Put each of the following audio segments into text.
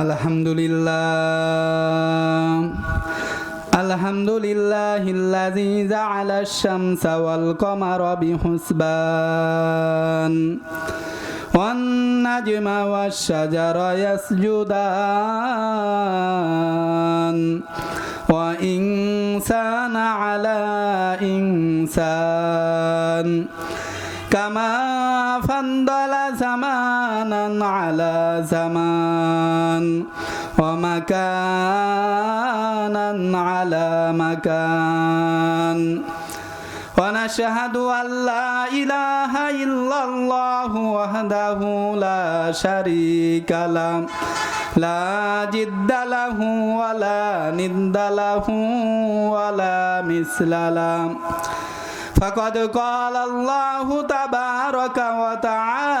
الحمد لله الحمد لله الذي جعل الشمس والقمر بحسبان والنجم والشجر يسجدان وإنسان على إنسان كما فضل زمانا على زمان ومكانا على مكان ونشهد أن لا إله إلا الله وحده لا شريك له لا جد له ولا ند له ولا مثل له فقد قال الله تبارك وتعالى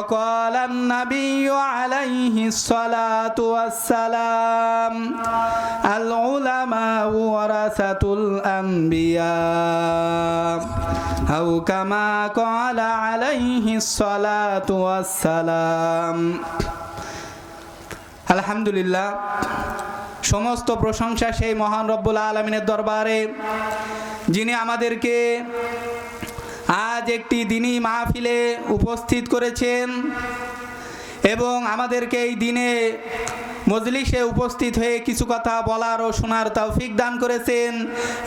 وقال النبي عليه الصلاة والسلام العلماء ورثة الأنبياء أو كما قال عليه الصلاة والسلام الحمد لله সমস্ত প্রশংসা সেই মহান রব্বুল আলমিনের দরবারে যিনি আমাদেরকে আজ একটি দিনই মাহফিলে উপস্থিত করেছেন এবং আমাদেরকে এই দিনে মজলিসে উপস্থিত হয়ে কিছু কথা বলার ও শোনার তৌফিক দান করেছেন।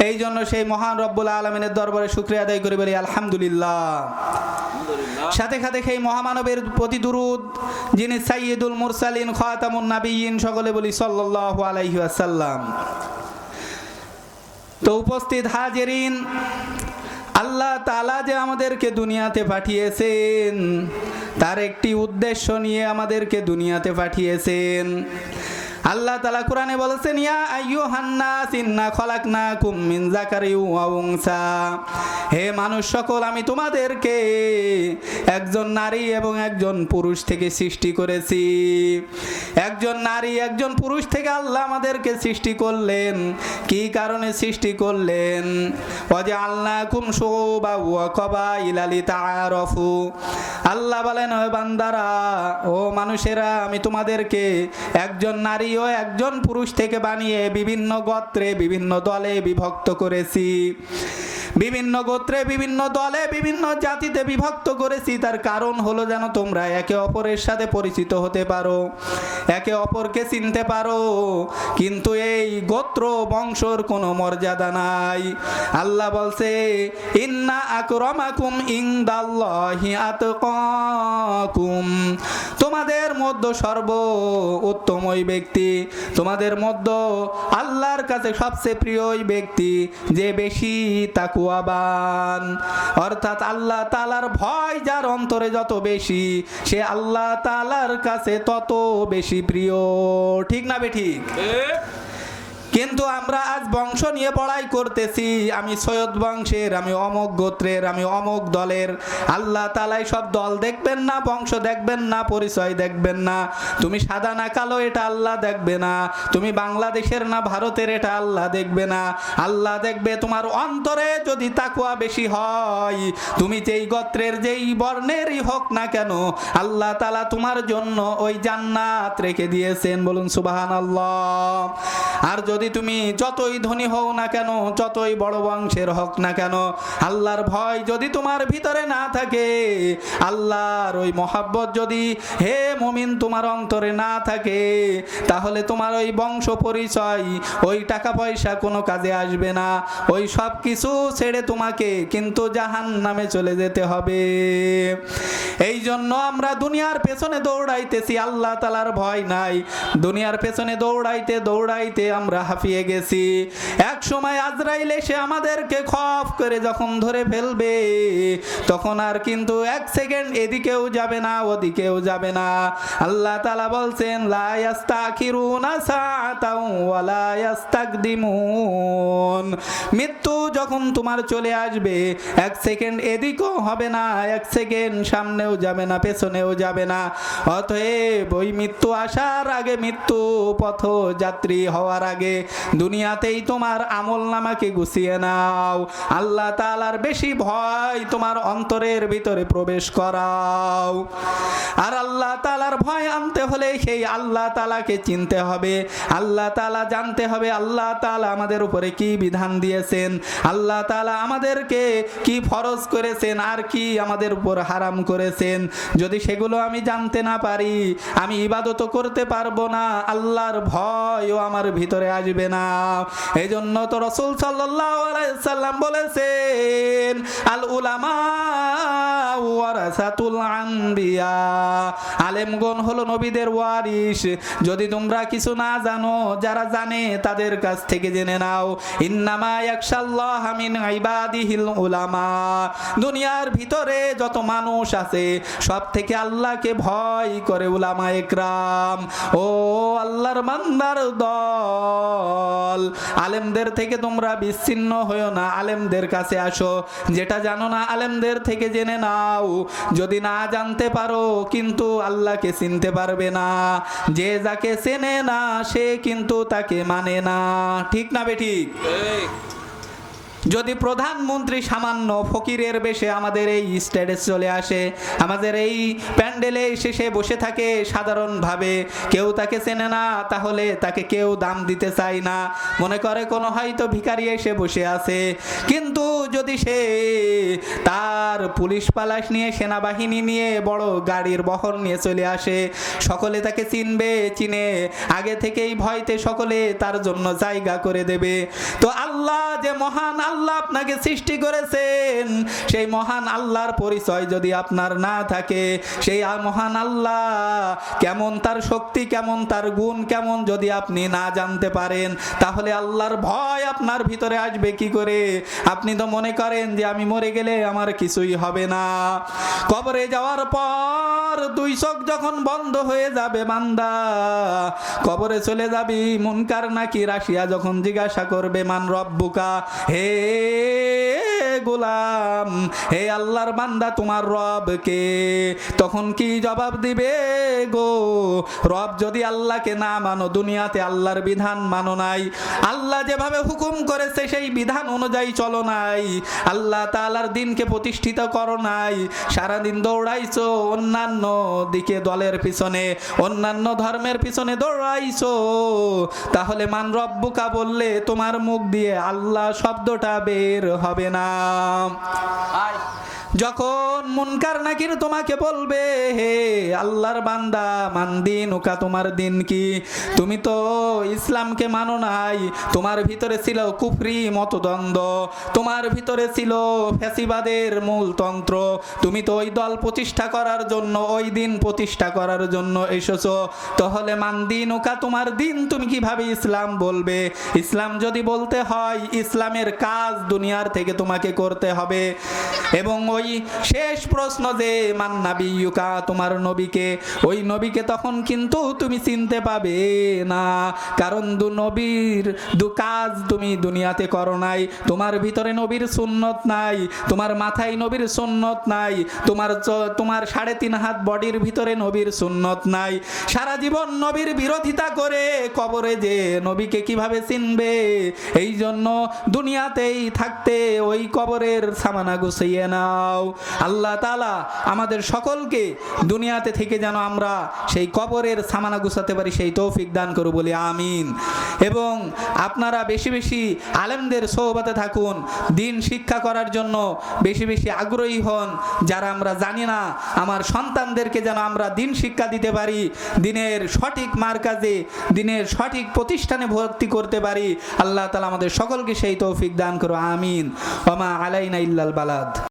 এই জন্য সেই মহান রব্বুল আলমিনের দরবারে শুক্রিয়া আদায় করে বলি আলহামদুলিল্লাহ। সাথে সাথে সেই মহামানবের প্রতি দুরুদ যিনি সাইয়দুল মুরসালিন খাতামুন নাবিয়িন সকলে বলি সাল্লাল্লাহু আলাইহি ওয়াসাল্লাম। তো উপস্থিত হাজেরিন আল্লাহ তালা যে আমাদেরকে দুনিয়াতে পাঠিয়েছেন, তার একটি উদ্দেশ্য নিয়ে আমাদেরকে দুনিয়াতে পাঠিয়েছেন। আল্লাহ তালা কোরআনে বলেছেন, ইয়া হান্না জাকারি উংসা হে মানুষ সকল, আমি তোমাদেরকে একজন নারী এবং একজন পুরুষ থেকে সৃষ্টি করেছি। একজন নারী, একজন পুরুষ থেকে আল্লাহ আমাদেরকে সৃষ্টি করলেন। কি কারণে সৃষ্টি করলেন? অজে আল্লাহ কুম বা কবা ইলালি তারফু আল্লাহ বলেন ও বান্দারা, ও মানুষেরা, আমি তোমাদেরকে একজন নারী ও একজন পুরুষ থেকে বানিয়ে বিভিন্ন গোত্রে, বিভিন্ন দলে বিভক্ত করেছি। বিভিন্ন গোত্রে, বিভিন্ন দলে, বিভিন্ন জাতিতে বিভক্ত করেছি। তার কারণ হলো যেন তোমরা একে অপরের সাথে পরিচিত হতে পারো, একে অপরকে চিনতে পারো। কিন্তু এই গোত্র বংশর কোনো মর্যাদা নাই। আল্লাহ বলছে, ইন্না আকরমাকুম ইংদাল্লাহি আতকাকুম। তোমাদের মধ্য সর্ব উত্তম ওই ব্যক্তি। তোমাদের মধ্য আল্লাহর কাছে সবচেয়ে প্রিয় ওই ব্যক্তি, যে বেশি তাকুয়াবান। অর্থাৎ আল্লাহ তালার ভয় যার অন্তরে যত বেশি, সে আল্লাহ তালার কাছে তত বেশি প্রিয়। ঠিক না বে ঠিক। কিন্তু আমরা আজ বংশ নিয়ে পড়াই করতেছি। আমি সৈয়দ বংশের, আমি অমক গোত্রের, আমি অমক দলের। আল্লাহ তালাই সব দল দেখবেন না, বংশ দেখবেন না, পরিচয় দেখবেন না। তুমি সাদা না কালো, এটা আল্লাহ দেখবে না। তুমি বাংলাদেশের না ভারতের, এটা আল্লাহ দেখবে না। আল্লাহ দেখবে তোমার অন্তরে যদি তাকুয়া বেশি হয়। তুমি যেই গোত্রের, যেই বর্ণেরই হোক না কেন, আল্লাহ তালা তোমার জন্য ওই জান্নাত রেখে দিয়েছেন। বলুন সুবাহান আল্লাহ আর যদি যদি তুমি যতই ধনী হও না কেন, যতই বড় বংশের হোক না কেন, আল্লাহর ভয় যদি তোমার ভিতরে না থাকে, আল্লাহর ওই মহাব্বত যদি হে মুমিন তোমার অন্তরে না থাকে, তাহলে তোমার ওই বংশ পরিচয়, ওই টাকা পয়সা কোনো কাজে আসবে না। ওই সব কিছু ছেড়ে তোমাকে কিন্তু জাহান নামে চলে যেতে হবে। এই জন্য আমরা দুনিয়ার পেছনে দৌড়াইতেছি, আল্লাহ তালার ভয় নাই। দুনিয়ার পেছনে দৌড়াইতে দৌড়াইতে আমরা হাঁপিয়ে গেছি। এক সময় আজরাইল এসে আমাদেরকে খফ করে যখন ধরে ফেলবে, তখন আর কিন্তু এক সেকেন্ড এদিকেও যাবে না, ওদিকেও যাবে না। আল্লাহ তালা বলছেন মৃত্যু যখন তোমার চলে আসবে, এক সেকেন্ড এদিকও হবে না, এক সেকেন্ড সামনেও যাবে না, পেছনেও যাবে না। অতএব ওই মৃত্যু আসার আগে মৃত্যু পথ যাত্রী হওয়ার আগে দুনিয়াতেই তোমার আমল নামাকে গুছিয়ে নাও। আল্লাহ তালার বেশি ভয় তোমার অন্তরের ভিতরে প্রবেশ করাও। আর আল্লাহ তালার ভয় আনতে হলে সেই আল্লাহ তালাকে চিনতে হবে। আল্লাহ তালা জানতে হবে আল্লাহ তালা আমাদের উপরে কি বিধান দিয়েছেন। আল্লাহ তালা আমাদেরকে কি ফরজ করেছেন আর কি আমাদের উপর হারাম করেছেন। যদি সেগুলো আমি জানতে না পারি, আমি ইবাদত করতে পারব না। আল্লাহর ভয়ও আমার ভিতরে আসবে না। এই জন্য তো রসুল সাল্লাম বলেছেন আল উলামা হলো নবীদের যদি তোমরা কিছু না জানো, যারা জানে তাদের কাছ থেকে জেনে নাও। দুনিয়ার ভিতরে যত মানুষ আছে সব থেকে আল্লাহকে ভয় করে উলামা একরাম। ও আল্লাহর বান্দার দল। আলেমদের থেকে তোমরা বিচ্ছিন্ন হয়েও না। আলেমদের কাছে আসো। যেটা জানো না, আলেমদের থেকে জেনে নাও। যদি না জানতে পারো, কিন্তু আল্লাহকে চিনতে পারবে না। যে যাকে চেনে না, সে কিন্তু তাকে মানে না। ঠিক না বেঠিক যদি প্রধানমন্ত্রী সামান্য ফকিরের বেশে আমাদের এই স্টেটে চলে আসে, আমাদের এই প্যান্ডেলে শেষে বসে থাকে সাধারণভাবে, কেউ তাকে চেনে না, তাহলে তাকে কেউ দাম দিতে চায় না। মনে করে কোনো হয়তো ভিখারি এসে বসে আছে। কিন্তু যদি সে তার পুলিশ পালাশ নিয়ে, সেনাবাহিনী নিয়ে, বড় গাড়ির বহর নিয়ে চলে আসে, সকলে তাকে চিনবে, চিনে আগে থেকেই ভয়তে সকলে তার জন্য জায়গা করে দেবে। তো আল্লাহ যে মহান আল্লাহ আপনাকে সৃষ্টি করেছেন। সেই মহান আল্লাহর পরিচয় যদি আপনার না থাকে, সেই মহান আল্লাহ কেমন তার শক্তি, কেমন তার গুণ, কেমন যদি আপনি না জানতে পারেন, তাহলে আল্লাহর ভয় আপনার ভিতরে আসবে কি করে? আপনি তো মনে করেন যে আমি মরে গেলে আমার কিছুই হবে না। কবরে যাওয়ার পর দুই চোখ যখন বন্ধ হয়ে যাবে বান্দা, কবরে চলে যাবি মুনকার নাকি রাশিয়া? যখন জিজ্ঞাসা করবে, মান রব্বুকা? হে chego গোলাম হে আল্লাহর বান্দা, তোমার রবকে তখন কি জবাব দিবে গো? রব যদি আল্লাহকে না মানো, দুনিয়াতে আল্লাহর বিধান মানো নাই। আল্লাহ যেভাবে হুকুম করেছে, সেই বিধান অনুযায়ী চলো নাই। আল্লাহ তাআলার দিনকে প্রতিষ্ঠিত করো নাই। সারাদিন দৌড়াইছো অন্যান্য দিকে, দলের পিছনে, অন্যান্য ধর্মের পিছনে দৌড়াইছো। তাহলে মান রব্বুকা বললে, তোমার মুখ দিয়ে আল্লাহ শব্দটা বের হবে না। Um, I, যখন মুনকার নাকির তোমাকে বলবে, হে আল্লাহর বান্দা, মান দিন ওকা তোমার দিন কি? তুমি তো ইসলামকে মানো নাই, তোমার ভিতরে ছিল কুফরি মতদ্বন্দ্ব, তোমার ভিতরে ছিল ফ্যাসিবাদের মূলতন্ত্র তুমি তো ওই দল প্রতিষ্ঠা করার জন্য, ওই দিন প্রতিষ্ঠা করার জন্য এসেছ। তাহলে মান দিন ওকা তোমার দিন তুমি কীভাবে ইসলাম বলবে? ইসলাম যদি বলতে হয়, ইসলামের কাজ দুনিয়ার থেকে তোমাকে করতে হবে। এবং ওই শেষ প্রশ্ন যে মান্নাবি ইউকা তোমার নবীকে? ওই নবীকে তখন কিন্তু তুমি চিনতে পাবে না। কারণ দু নবীর দু কাজ তুমি দুনিয়াতে করো নাই। তোমার ভিতরে নবীর সুন্নত নাই, তোমার মাথায় নবীর সুন্নত নাই, তোমার তোমার সাড়ে তিন হাত বডির ভিতরে নবীর সুন্নত নাই। সারা জীবন নবীর বিরোধিতা করে কবরে যে নবীকে কীভাবে চিনবে? এই জন্য দুনিয়াতেই থাকতে ওই কবরের সামানা গুছিয়ে নাও। দাও। আল্লাহ তালা আমাদের সকলকে দুনিয়াতে থেকে যেন আমরা সেই কবরের সামানা গুছাতে পারি, সেই তৌফিক দান করু বলি আমিন। এবং আপনারা বেশি বেশি আলেমদের সৌবাতে থাকুন, দিন শিক্ষা করার জন্য বেশি বেশি আগ্রহী হন, যারা আমরা জানি না, আমার সন্তানদেরকে যেন আমরা দিন শিক্ষা দিতে পারি, দিনের সঠিক মার্কাজে, দিনের সঠিক প্রতিষ্ঠানে ভর্তি করতে পারি, আল্লাহ তালা আমাদের সকলকে সেই তৌফিক দান করো আমিন। ওমা আলাইনা ইল্লাল বালাদ।